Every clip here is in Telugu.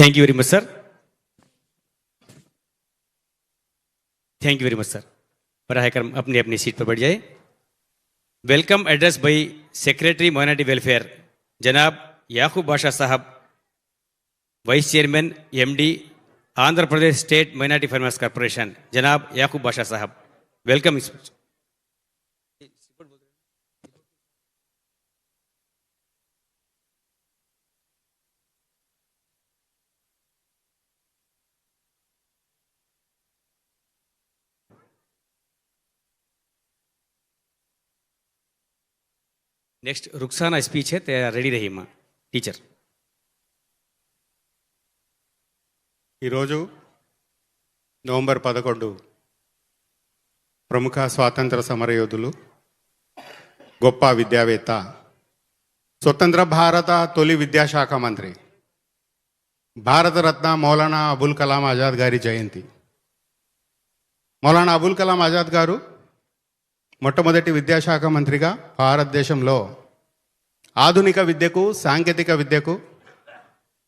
Thank you very much sir thank you very much sir पढ़ाई कर अपनी अपनी सीट पर बैठ जाए welcome address by secretary minority welfare जनाब Yakub Basha Sahab vice chairman MD Andhra Pradesh state minority farmers corporation जनाब Yakub Basha Sahab. Welcome next Rukhsana speech है तैयार रेडी रही माँ टीचर ఈరోజు నవంబర్ పదకొండు ప్రముఖ స్వాతంత్ర సమరయోధులు గొప్ప విద్యావేత్త స్వతంత్ర భారత తొలి విద్యాశాఖ మంత్రి భారతరత్న మౌలానా అబుల్ కలాం ఆజాద్ గారి జయంతి మౌలానా అబుల్ కలాం ఆజాద్ గారు మొట్టమొదటి విద్యాశాఖ మంత్రిగా భారతదేశంలో ఆధునిక విద్యకు సాంకేతిక విద్యకు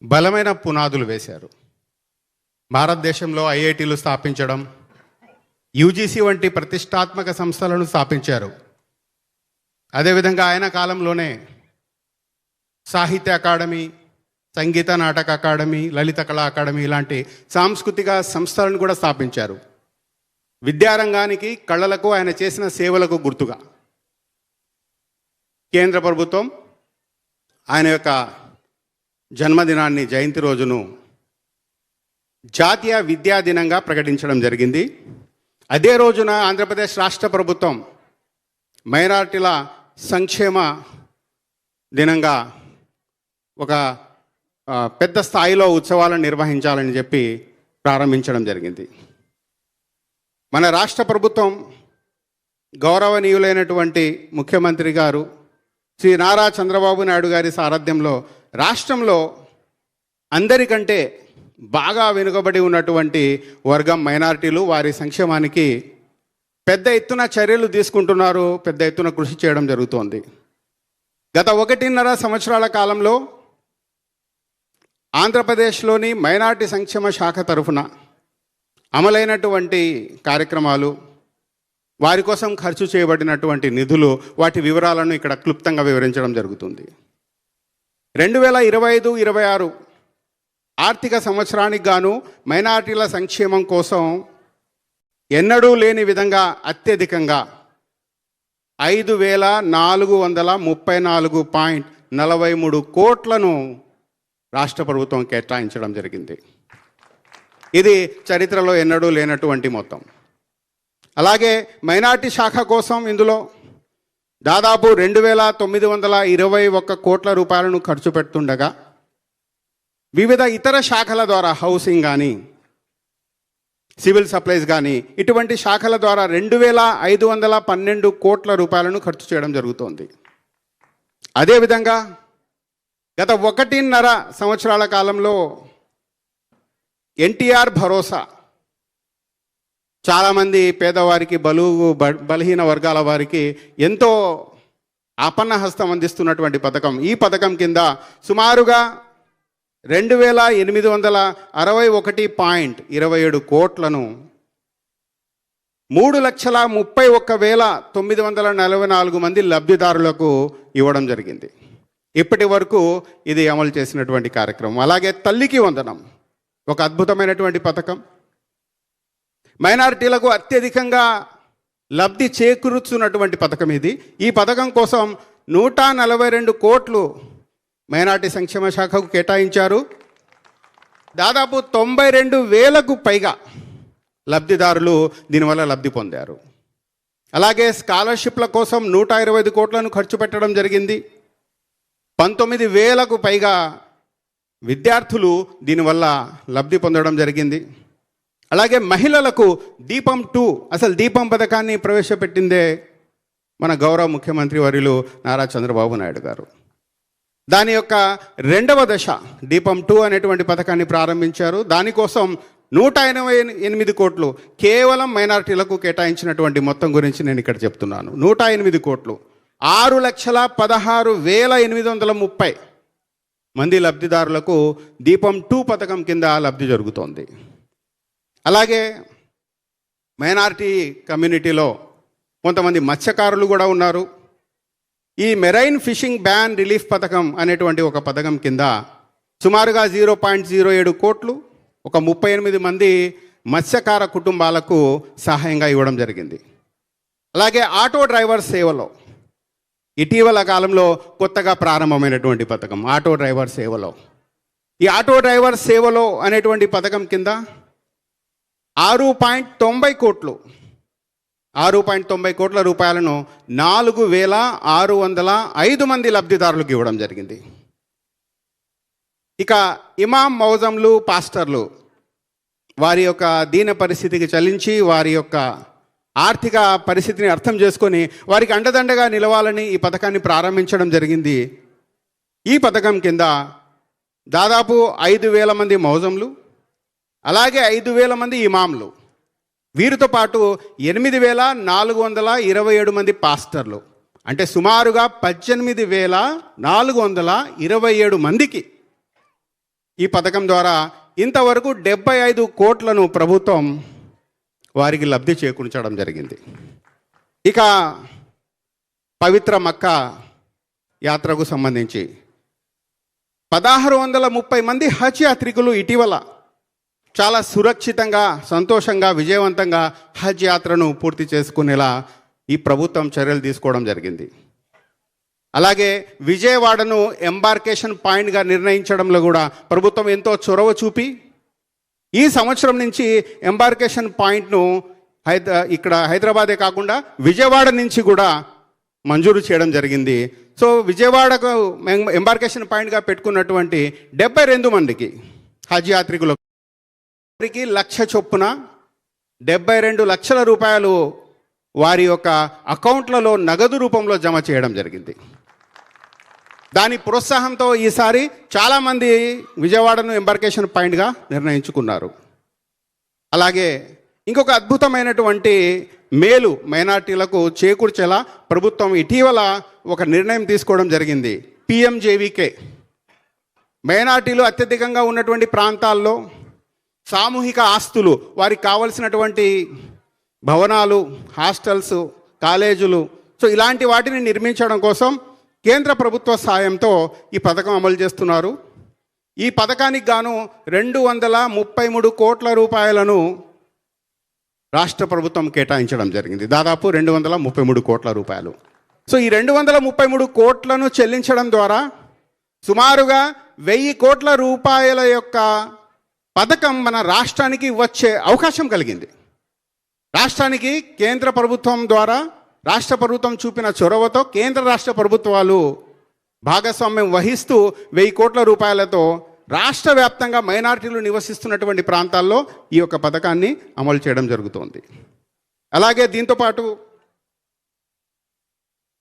బలమైన పునాదులు వేశారు. భారతదేశంలో ఐఐటీలు స్థాపించడం యూజీసీ వంటి ప్రతిష్టాత్మక సంస్థలను స్థాపించారు. అదేవిధంగా ఆయన కాలంలోనే సాహిత్య అకాడమీ సంగీత నాటక అకాడమీ లలిత కళా అకాడమీ ఇలాంటి సాంస్కృతిక సంస్థలను కూడా స్థాపించారు. విద్యారంగానికి కళలకు ఆయన చేసిన సేవలకు గుర్తుగా. కేంద్ర ప్రభుత్వం ఆయన యొక్క జన్మదినాన్ని జయంతి రోజును జాతీయ విద్యా దినంగా ప్రకటించడం జరిగింది. అదే రోజున ఆంధ్రప్రదేశ్ రాష్ట్ర ప్రభుత్వం మైనార్టీల సంక్షేమ దినంగా ఒక పెద్ద స్థాయిలో ఉత్సవాలను నిర్వహించాలని చెప్పి ప్రారంభించడం జరిగింది. మన రాష్ట్ర ప్రభుత్వం గౌరవనీయులైనటువంటి ముఖ్యమంత్రి గారు శ్రీ నారా చంద్రబాబు నాయుడు గారి సారథ్యంలో రాష్ట్రంలో అందరికంటే బాగా వెనుకబడి ఉన్నటువంటి వర్గం మైనారిటీలు వారి సంక్షేమానికి పెద్ద ఎత్తున చర్యలు తీసుకుంటున్నారు పెద్ద ఎత్తున కృషి చేయడం జరుగుతోంది. గత ఒకటిన్నర సంవత్సరాల కాలంలో ఆంధ్రప్రదేశ్లోని మైనార్టీ సంక్షేమ శాఖ తరఫున అమలైనటువంటి కార్యక్రమాలు వారి కోసం ఖర్చు చేయబడినటువంటి నిధులు వాటి వివరాలను ఇక్కడ క్లుప్తంగా వివరించడం జరుగుతుంది. రెండు వేల ఇరవై ఐదు ఇరవై ఆరు ఆర్థిక సంవత్సరానికి గాను మైనార్టీల సంక్షేమం కోసం ఎన్నడూ లేని విధంగా అత్యధికంగా ఐదు వేల నాలుగు వందల ముప్పై నాలుగు పాయింట్ నలభై మూడు కోట్లను రాష్ట్ర ప్రభుత్వం కేటాయించడం జరిగింది. ఇది చరిత్రలో ఎన్నడూ లేనటువంటి మొత్తం. అలాగే మైనార్టీ శాఖ కోసం ఇందులో దాదాపు రెండు వేల తొమ్మిది వందల ఇరవై ఒక్క కోట్ల రూపాయలను ఖర్చు పెడుతుండగా వివిధ ఇతర శాఖల ద్వారా హౌసింగ్ కానీ సివిల్ సప్లైస్ కానీ ఇటువంటి శాఖల ద్వారా రెండు వేల ఐదు వందల పన్నెండు కోట్ల రూపాయలను ఖర్చు చేయడం జరుగుతోంది. అదేవిధంగా గత ఒకటిన్నర సంవత్సరాల కాలంలో ఎన్టీఆర్ భరోసా. చాలామంది పేదవారికి బలు బ- బలహీన వర్గాల వారికి ఎంతో ఆపన్న హస్తం అందిస్తున్నటువంటి పథకం. ఈ పథకం కింద సుమారుగా రెండు వేల ఎనిమిది వందల అరవై ఒకటి పాయింట్ ఇరవై ఏడు కోట్లను మూడు లక్షల ముప్పై ఒక్క వేల తొమ్మిది వందల నలభై నాలుగు మంది లబ్ధిదారులకు ఇవ్వడం జరిగింది. ఇప్పటి వరకు ఇది అమలు చేసినటువంటి కార్యక్రమం. అలాగే తల్లికి వందనం. ఒక అద్భుతమైనటువంటి పథకం. మైనారిటీలకు అత్యధికంగా లబ్ధి చేకూరుస్తున్నటువంటి పథకం ఇది. ఈ పథకం కోసం నూట నలభై రెండు కోట్లు మైనార్టీ సంక్షేమ శాఖకు కేటాయించారు. దాదాపు తొంభై రెండు వేలకు పైగా లబ్ధిదారులు దీనివల్ల లబ్ధి పొందారు. అలాగే స్కాలర్షిప్ల కోసం నూట ఇరవై ఐదు కోట్లను ఖర్చు పెట్టడం జరిగింది. పంతొమ్మిది వేలకు పైగా విద్యార్థులు దీనివల్ల లబ్ధి పొందడం జరిగింది. అలాగే మహిళలకు దీపం టూ అసలు దీపం పథకాన్ని ప్రవేశపెట్టిందే మన గౌరవ ముఖ్యమంత్రి వర్యులు నారా చంద్రబాబు నాయుడు గారు. దాని యొక్క రెండవ దశ దీపం టూ అనేటువంటి పథకాన్ని ప్రారంభించారు. దానికోసం నూట ఎనభై ఎనిమిది కోట్లు కేవలం మైనారిటీలకు కేటాయించినటువంటి మొత్తం గురించి నేను ఇక్కడ చెప్తున్నాను. నూట ఎనిమిది కోట్లు. ఆరు లక్షల పదహారు వేల ఎనిమిది వందల ముప్పై మంది లబ్ధిదారులకు దీపం టూ పథకం కింద లబ్ధి జరుగుతోంది. అలాగే మైనారిటీ కమ్యూనిటీలో కొంతమంది మత్స్యకారులు కూడా ఉన్నారు. ఈ మెరైన్ ఫిషింగ్ బ్యాన్ రిలీఫ్ పథకం అనేటువంటి ఒక పథకం కింద సుమారుగా జీరో పాయింట్ జీరో ఏడు కోట్లు ఒక ముప్పై ఎనిమిది మంది మత్స్యకార కుటుంబాలకు సహాయంగా ఇవ్వడం జరిగింది. అలాగే ఆటో డ్రైవర్ సేవలో ఇటీవల కాలంలో కొత్తగా ప్రారంభమైనటువంటి పథకం ఆటో డ్రైవర్ సేవలో. ఈ ఆటో డ్రైవర్ సేవలో అనేటువంటి పథకం కింద ఆరు పాయింట్ తొంభై కోట్లు ఆరు పాయింట్ తొంభై కోట్ల రూపాయలను నాలుగు వేల ఆరు వందల ఐదు మంది లబ్ధిదారులకు ఇవ్వడం జరిగింది. ఇక ఇమాం మౌజంలు పాస్టర్లు వారి యొక్క దీన పరిస్థితికి చలించి వారి యొక్క ఆర్థిక పరిస్థితిని అర్థం చేసుకొని వారికి అండదండగా నిలవాలని ఈ పథకాన్ని ప్రారంభించడం జరిగింది. ఈ పథకం కింద దాదాపు ఐదు వేల మంది మౌజంలు అలాగే ఐదు వేల మంది ఇమాంలు వీరితో పాటు ఎనిమిది వేల నాలుగు వందల ఇరవై ఏడు మంది పాస్టర్లు. అంటే సుమారుగా పద్దెనిమిది వేల నాలుగు వందల ఇరవై ఏడు మందికి ఈ పథకం ద్వారా ఇంతవరకు డెబ్బై ఐదు కోట్లను ప్రభుత్వం వారికి లబ్ధి చేకూర్చడం జరిగింది. ఇక పవిత్ర మక్క యాత్రకు సంబంధించి పదహారు వందల ముప్పై మంది హజ్ యాత్రికులు ఇటీవల చాలా సురక్షితంగా సంతోషంగా విజయవంతంగా హజ్ యాత్రను పూర్తి చేసుకునేలా ఈ ప్రభుత్వం చర్యలు తీసుకోవడం జరిగింది. అలాగే విజయవాడను ఎంబార్కేషన్ పాయింట్గా నిర్ణయించడంలో కూడా ప్రభుత్వం ఎంతో చొరవ చూపి ఈ సంవత్సరం నుంచి ఎంబార్కేషన్ పాయింట్ను హైదరా ఇక్కడ హైదరాబాదే కాకుండా విజయవాడ నుంచి కూడా మంజూరు చేయడం జరిగింది. సో విజయవాడకు ఎంబార్కేషన్ పాయింట్గా పెట్టుకున్నటువంటి డెబ్బై రెండు మందికి హజ్ యాత్రికులకి వారికి లక్ష చొప్పున డెబ్బై రెండు లక్షల రూపాయలు వారి యొక్క అకౌంట్లలో నగదు రూపంలో జమ చేయడం జరిగింది. దాని ప్రోత్సాహంతో ఈసారి చాలామంది విజయవాడను ఎంబార్కేషన్ పాయింట్గా నిర్ణయించుకున్నారు. అలాగే ఇంకొక అద్భుతమైనటువంటి మేలు మైనార్టీలకు చేకూర్చేలా ప్రభుత్వం ఇటీవల ఒక నిర్ణయం తీసుకోవడం జరిగింది. పిఎంజేవికే మైనార్టీలు అత్యధికంగా ఉన్నటువంటి ప్రాంతాల్లో సామూహిక ఆస్తులు వారికి కావలసినటువంటి భవనాలు హాస్టల్స్ కాలేజీలు సో ఇలాంటి వాటిని నిర్మించడం కోసం కేంద్ర ప్రభుత్వ సాయంతో ఈ పథకం అమలు చేస్తున్నారు. ఈ పథకానికి గాను రెండు వందల ముప్పై మూడు కోట్ల రూపాయలను రాష్ట్ర ప్రభుత్వం కేటాయించడం జరిగింది. దాదాపు రెండు వందల ముప్పై మూడు కోట్ల రూపాయలు. సో ఈ రెండు వందల ముప్పై మూడు కోట్లను చెల్లించడం ద్వారా సుమారుగా వెయ్యి కోట్ల రూపాయల యొక్క పథకం మన రాష్ట్రానికి వచ్చే అవకాశం కలిగింది. రాష్ట్రానికి కేంద్ర ప్రభుత్వం ద్వారా రాష్ట్ర ప్రభుత్వం చూపిన చొరవతో కేంద్ర రాష్ట్ర ప్రభుత్వాలు భాగస్వామ్యం వహిస్తూ వెయ్యి కోట్ల రూపాయలతో రాష్ట్ర వ్యాప్తంగా మైనారిటీలు నివసిస్తున్నటువంటి ప్రాంతాల్లో ఈ యొక్క పథకాన్ని అమలు చేయడం జరుగుతోంది. అలాగే దీంతోపాటు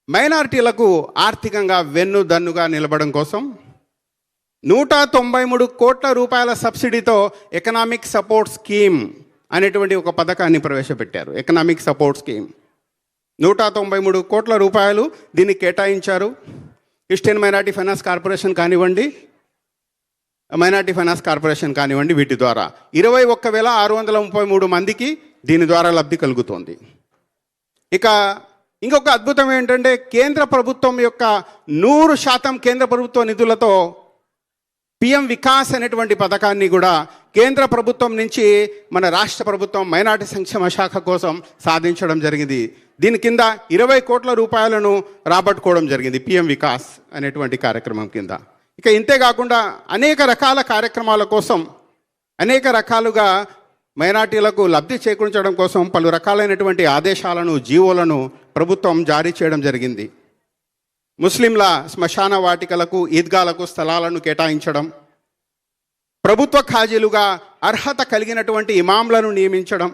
మైనారిటీలకు ఆర్థికంగా వెన్నుదన్నుగా నిలబడం కోసం నూట తొంభై మూడు కోట్ల రూపాయల సబ్సిడీతో ఎకనామిక్ సపోర్ట్ స్కీమ్ అనేటువంటి ఒక పథకాన్ని ప్రవేశపెట్టారు. Economic support scheme. నూట తొంభై మూడు కోట్ల రూపాయలు దీన్ని కేటాయించారు. క్రిస్టియన్ మైనార్టీ ఫైనాన్స్ కార్పొరేషన్ కానివ్వండి మైనార్టీ ఫైనాన్స్ కార్పొరేషన్ కానివ్వండి వీటి ద్వారా. ఇరవై ఒక్క వేల ఆరు వందల ముప్పై మూడు మందికి దీని ద్వారా లబ్ధి కలుగుతోంది. ఇక ఇంకొక అద్భుతం ఏంటంటే కేంద్ర ప్రభుత్వం యొక్క నూరు శాతం కేంద్ర ప్రభుత్వ నిధులతో పిఎం వికాస్ అనేటువంటి పథకాన్ని కూడా కేంద్ర ప్రభుత్వం నుంచి మన రాష్ట్ర ప్రభుత్వం మైనార్టీ సంక్షేమ శాఖ కోసం సాధించడం జరిగింది. దీని కింద ఇరవై కోట్ల రూపాయలను రాబట్టుకోవడం జరిగింది పిఎం వికాస్ అనేటువంటి కార్యక్రమం కింద. ఇక ఇంతే కాకుండా అనేక రకాల కార్యక్రమాల కోసం అనేక రకాలుగా మైనార్టీలకు లబ్ధి చేకూర్చడం కోసం పలు రకాలైనటువంటి ఆదేశాలను జీవోలను ప్రభుత్వం జారీ చేయడం జరిగింది. ముస్లింల శ్మశాన వాటికలకు ఈద్గాలకు స్థలాలను కేటాయించడం ప్రభుత్వ ఖాజీలుగా అర్హత కలిగినటువంటి ఇమాంలను నియమించడం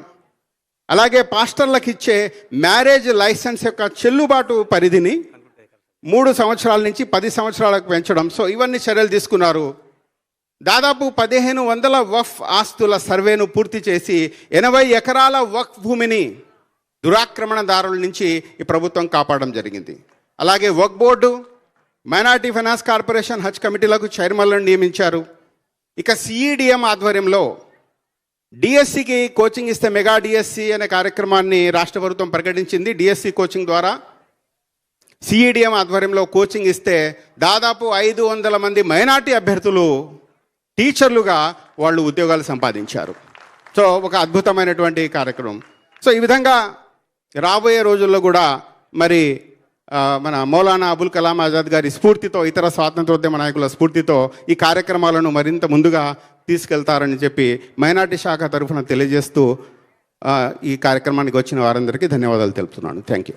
అలాగే పాస్టర్లకు ఇచ్చే మ్యారేజ్ లైసెన్స్ యొక్క చెల్లుబాటు పరిధిని మూడు సంవత్సరాల నుంచి పది సంవత్సరాలకు పెంచడం. సో ఇవన్నీ చర్యలు తీసుకున్నారు. దాదాపు పదిహేను వందల వఫ్ ఆస్తుల సర్వేను పూర్తి చేసి ఎనభై ఎకరాల వక్ భూమిని దురాక్రమణదారుల నుంచి ఈ ప్రభుత్వం కాపాడడం జరిగింది. అలాగే Waqf board minority finance corporation Haj కమిటీలకు చైర్మన్లను నియమించారు. ఇక సిఈడిఎం ఆధ్వర్యంలో డిఎస్సికి కోచింగ్ ఇస్తే మెగా డిఎస్సి అనే కార్యక్రమాన్ని రాష్ట్ర ప్రభుత్వం ప్రకటించింది. డిఎస్సి కోచింగ్ ద్వారా సిఈడిఎం ఆధ్వర్యంలో కోచింగ్ ఇస్తే దాదాపు ఐదు వందల మంది మైనార్టీ అభ్యర్థులు టీచర్లుగా వాళ్ళు ఉద్యోగాలు సంపాదించారు. సో ఒక అద్భుతమైనటువంటి కార్యక్రమం. సో ఈ విధంగా రాబోయే రోజుల్లో కూడా మరి మన మౌలానా అబుల్ కలాం ఆజాద్ గారి స్ఫూర్తితో ఇతర స్వాతంత్రోద్యమ నాయకుల స్ఫూర్తితో ఈ కార్యక్రమాలను మరింత ముందుగా తీసుకెళ్తారని చెప్పి మైనార్టీ శాఖ తరఫున తెలియజేస్తూ ఈ కార్యక్రమానికి వచ్చిన వారందరికీ ధన్యవాదాలు తెలుపుతున్నాను. Thank you